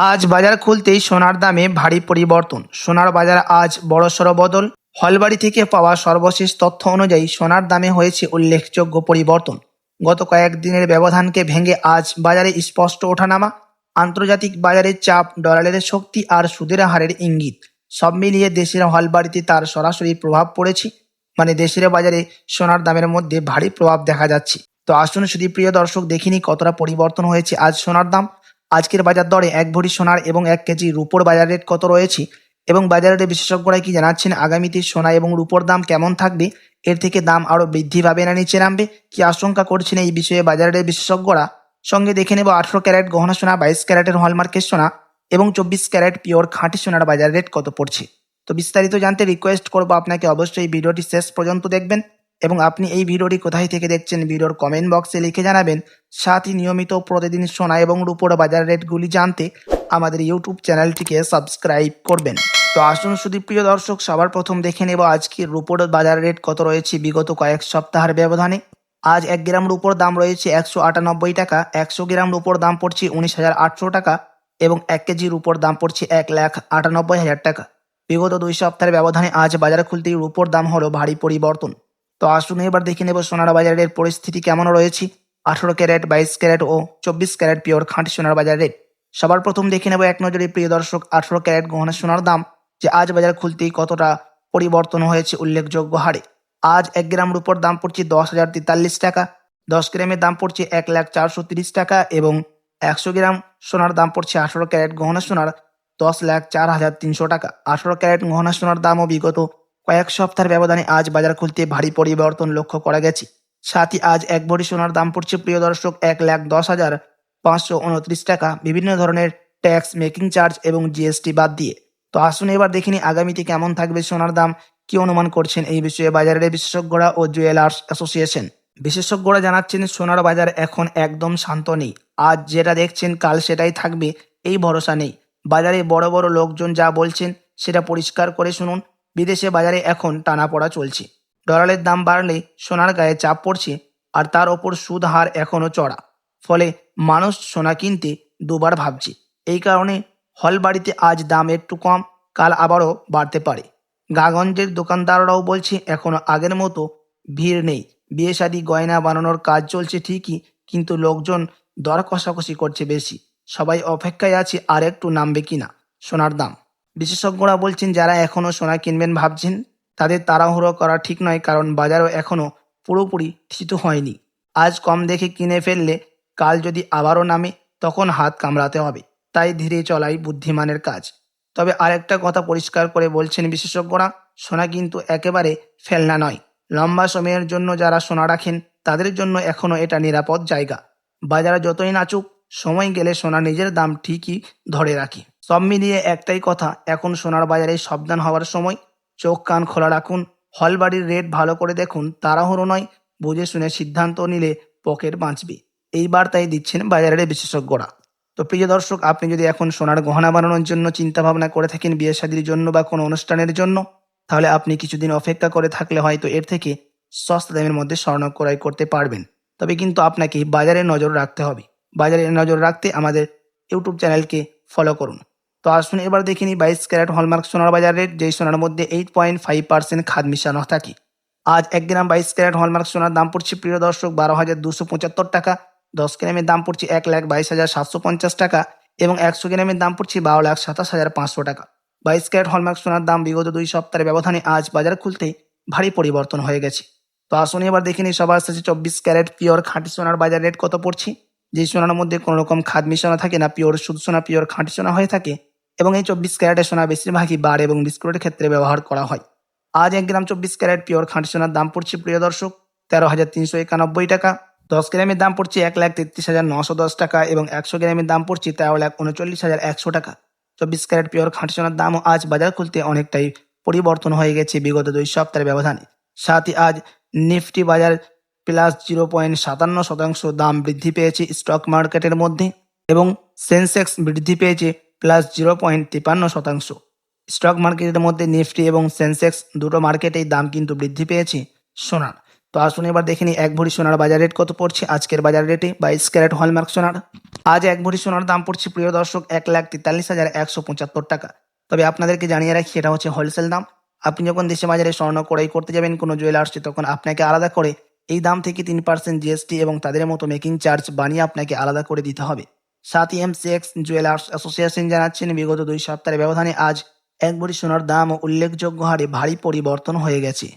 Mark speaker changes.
Speaker 1: আজ বাজার খুলতেই সোনার দামে ভারী পরিবর্তন। সোনার বাজার আজ বড়সড় বদল। হলবাড়ি থেকে পাওয়া সর্বশেষ তথ্য অনুযায়ী সোনার দামে হয়েছে উল্লেখযোগ্য পরিবর্তন। গত কয়েকদিনের ব্যবধানকে ভেঙে আজ বাজারে স্পষ্ট ওঠানামা। আন্তর্জাতিক বাজারের চাপ, ডলারের শক্তি আর সুদের হারের ইঙ্গিত। সব মিলিয়ে দেশের হলবাড়িতে তার সরাসরি প্রভাব পড়েছে। মানে দেশের বাজারে সোনার দামের মধ্যে ভারী প্রভাব দেখা যাচ্ছে। তো আসুন শুধু প্রিয় দর্শক দেখিনি কতটা পরিবর্তন হয়েছে আজ সোনার দাম। আজকের বাজার দরে এক ভরি সোনার এবং এক কেজি রুপোর বাজার রেট কত রয়েছে? এবং বাজারের বিশেষজ্ঞরা কি জানাচ্ছেন? আগামীতে সোনা এবং রুপোর দাম কেমন থাকবে? এর থেকে দাম আরও বৃদ্ধি পাবে না নিচে নামবে? কি আশঙ্কা করছেন এই বিষয়ে বাজারের বিশেষজ্ঞরা? সঙ্গে দেখে নেব আঠারো ক্যারেট গহনা সোনা, বাইশ ক্যারেটের হলমার্কের সোনা এবং চব্বিশ ক্যারেট পিওর খাঁটি সোনার বাজার রেট কত পড়ছে? তো বিস্তারিত জানতে রিকোয়েস্ট করব আপনাকে অবশ্যই ভিডিওটি শেষ পর্যন্ত দেখবেন। এবং আপনি এই ভিডিওটি কোথায় থেকে দেখছেন ভিডিওর কমেন্ট বক্সে লিখে জানাবেন। সাথে নিয়মিত প্রতিদিন সোনা এবং রুপোর বাজার রেটগুলি জানতে আমাদের ইউটিউব চ্যানেলটিকে সাবস্ক্রাইব করবেন। তো আসুন শুধু প্রিয় দর্শক, সবার প্রথম দেখে নেব আজকে রুপোর বাজার রেট কত রয়েছে বিগত কয়েক সপ্তাহের ব্যবধানে। আজ এক গ্রাম রুপোর দাম রয়েছে একশো আটানব্বই টাকা, একশো গ্রাম রুপোর দাম পড়ছে উনিশ হাজার আটশো টাকা এবং এক কেজি রুপোর দাম পড়ছে এক লাখ আটানব্বই হাজার টাকা। বিগত দুই সপ্তাহের ব্যবধানে আজ বাজার খুলতেই রুপোর দাম হলো ভারী পরিবর্তন। তো আসুন এবার দেখে নেব সোনার বাজারের পরিস্থিতি কেমন রয়েছে। আঠারো ক্যারেট, বাইশ ক্যারেট ও চব্বিশ ক্যারেট পিওর খাঁটি সোনার বাজার। রেট সবার প্রথম দেখে নেব এক নজরে প্রিয় দর্শক, আঠারো ক্যারেট গহনা সোনার দাম, যে আজ বাজার খুলতেই কতটা পরিবর্তন হয়েছে উল্লেখযোগ্য হারে। আজ এক গ্রাম রূপর দাম পড়ছে দশ হাজার তেতাল্লিশ টাকা, দশ গ্রামের দাম পড়ছে এক লাখ চারশো তিরিশ টাকা এবং একশো গ্রাম সোনার দাম পড়ছে আঠারো ক্যারেট গহনা সোনার দশ লাখ চার হাজার তিনশো টাকা। আঠারো ক্যারেট গহনা সোনার দামও বিগত কয়েক সপ্তাহের ব্যবধানে আজ বাজার খুলতে ভারী পরিবর্তন লক্ষ্য করা গেছে। সাথে আজ এক ভরি সোনার দাম পড়ছে, প্রিয় দর্শক, এক লাখ দশ হাজার পাঁচশো উনত্রিশ টাকা। বিভিন্ন ধরনের ট্যাক্স, মেকিং চার্জ এবং জিএসটি বাদ দিয়ে। তো আসুন এবার দেখিনি আগামীতে কেমন থাকবে সোনার দাম। কি অনুমান করছেন এই বিষয়ে বাজারের বিশেষজ্ঞরা ও জুয়েলার্স অ্যাসোসিয়েশন। বিশেষজ্ঞরা জানাচ্ছেন, সোনার বাজার এখন একদম শান্ত নেই। আজ যেটা দেখছেন, কাল সেটাই থাকবে, এই ভরসা নেই। বাজারে বড় বড় লোকজন যা বলছেন, সেটা পরিষ্কার করে শুনুন। বিদেশে বাজারে এখন টানাপড়া চলছে। ডলারের দাম বাড়লে সোনার গায়ে চাপ পড়ছে আর তার ওপর সুদ হার এখনও চড়া। ফলে মানুষ সোনা কিনতে দুবার ভাবছে। এই কারণে হল বাড়িতে আজ দাম একটু কম, কাল আবারও বাড়তে পারে। গাগঞ্জের দোকানদাররাও বলছে, এখনও আগের মতো ভিড় নেই। বিয়ে শাদী, গয়না বানানোর কাজ চলছে ঠিকই, কিন্তু লোকজন দর কষাকষি করছে বেশি। সবাই অপেক্ষায় আছে আর একটু নামবে কিনা সোনার দাম। বিশেষজ্ঞরা বলছেন, যারা এখনও সোনা কিনবেন ভাবছেন, তাদের তাড়াহুড়ো করা ঠিক নয়, কারণ বাজারও এখনও পুরোপুরি থিত হয়নি। আজ কম দেখে কিনে ফেললে, কাল যদি আবারও নামে, তখন হাত কামড়াতে হবে। তাই ধীরে চলাই বুদ্ধিমানের কাজ। তবে আরেকটা কথা পরিষ্কার করে বলছেন বিশেষজ্ঞরা, সোনা কিন্তু একেবারে ফেলনা নয়। লম্বা সময়ের জন্য যারা সোনা রাখেন, তাদের জন্য এখনও এটা নিরাপদ জায়গা। বাজারে যতই নাচুক, সময় গেলে সোনা নিজের দাম ঠিকই ধরে রাখে। সব মিলিয়ে একটাই কথা, এখন সোনার বাজারে সাবধান হওয়ার সময় চোখ কান খোলা রাখুন হল বাড়ির রেট ভালো করে দেখুন, তাড়াহুড়ো নয়, বুঝে শুনে সিদ্ধান্ত নিলে পকেট বাঁচবে। এই বার্তাই দিচ্ছেন বাজারের বিশেষজ্ঞরা। তো প্রিয় দর্শক, আপনি যদি এখন সোনার গহনা বানানোর জন্য চিন্তা ভাবনা করে থাকেন, বিয়ে শাদির জন্য বা কোনো অনুষ্ঠানের জন্য, তাহলে আপনি কিছুদিন অপেক্ষা করে থাকলে হয়তো এর থেকে সস্তা দামের মধ্যে স্বর্ণ ক্রয় করতে পারবেন। তবে কিন্তু আপনাকে বাজারে নজর রাখতে হবে। বাজারে নজর রাখতে আমাদের ইউটিউব চ্যানেলকে ফলো করুন। তো আসুন এবার দেখে নিই বাইশ ক্যারেট হলমার্ক সোনার বাজার রেট যেই সোনার মধ্যে এইট পয়েন্ট ফাইভ পার্সেন্ট খাদ মিশানো থাকে। আজ এক গ্রাম বাইশ ক্যারেট হলমার্ক সোনার দাম পড়ছে, প্রিয় দর্শক, বারো হাজার দুশো পঁচাত্তর টাকা। দশ গ্রামের দাম পড়ছে এক লাখ বাইশ হাজার সাতশো পঞ্চাশ টাকা এবং একশো গ্রামের দাম পড়ছে বারো লাখ সাতাশ হাজার পাঁচশো টাকা। বাইশ ক্যারেট হলমার্ক সোনার দাম বিগত দুই সপ্তাহের ব্যবধানে আজ বাজার খুলতে ভারী পরিবর্তন হয়ে গেছে। তো আসুন এবার দেখে নিই সবার শেষে চব্বিশ ক্যারেট পিওর খাঁটি সোনার বাজার রেট কত পড়ছে? যে সোনার মধ্যে কোনো রকম খাদ মিশানো থাকে না, পিওর শুধু সোনা, পিওর খাঁটি সোনা হয়ে থাকে এবং এই চব্বিশ ক্যারেটের সোনা বেশিরভাগই বার এবং বিস্কুটের ক্ষেত্রে ব্যবহার করা হয়। আজ এক গ্রাম চব্বিশ ক্যারেট পিওর খাঁটি সোনার দাম পড়ছে, প্রিয় দর্শক, তেরো হাজার তিনশো একানব্বই টাকা। দশ গ্রামের দাম পড়ছে এক লাখ তেত্রিশ হাজার নশো দশ টাকা এবং একশো গ্রামের দাম পড়ছে তেরো লাখ উনচল্লিশ হাজার একশো টাকা। চব্বিশ ক্যারেট পিওর খাঁটি সোনার দামও আজ বাজার খুলতে অনেকটাই পরিবর্তন হয়ে গেছে বিগত দুই সপ্তাহের ব্যবধানে। সাথে আজ নিফটি বাজার প্লাস জিরো পয়েন্ট সাতান্ন শতাংশ দাম বৃদ্ধি পেয়েছে স্টক মার্কেটের মধ্যে এবং সেন্সেক্স বৃদ্ধি পেয়েছে প্লাস জিরো পয়েন্ট তিপান্ন শতাংশ। স্টক মার্কেটের মধ্যে নিফটি এবং সেন্সেক্স দুটো মার্কেটেই দাম কিন্তু বৃদ্ধি পেয়েছে সোনার। তো আসুন এবার দেখে নিই এক ভরি সোনার বাজার রেট কত পড়ছে আজকের বাজার রেটে বাইশ ক্যারেট হলমার্ক সোনার। আজ এক ভরি সোনার দাম পড়ছে প্রিয় দর্শক এক লাখ তেতাল্লিশ হাজার একশো পঁচাত্তর টাকা। তবে আপনাদেরকে জানিয়ে রাখি, এটা হচ্ছে হোলসেল দাম। আপনি যখন দেশে বাজারে স্বর্ণ ক্রয় করতে যাবেন, কোনো জুয়েলার্সে তখন আপনাকে আলাদা করে এই দাম থেকে তিন পার্সেন্ট জিএসটি এবং তাদের মতো মেকিং চার্জ বানিয়ে আপনাকে আলাদা করে দিতে হবে। সাথে সেক্স জুয়েলার্স অ্যাসোসিয়েশন জানাচ্ছেন, বিগত দুই সপ্তাহের ব্যবধানে আজ এক বড়ি সোনার দাম উল্লেখযোগ্য হারে ভারী পরিবর্তন হয়ে গেছে।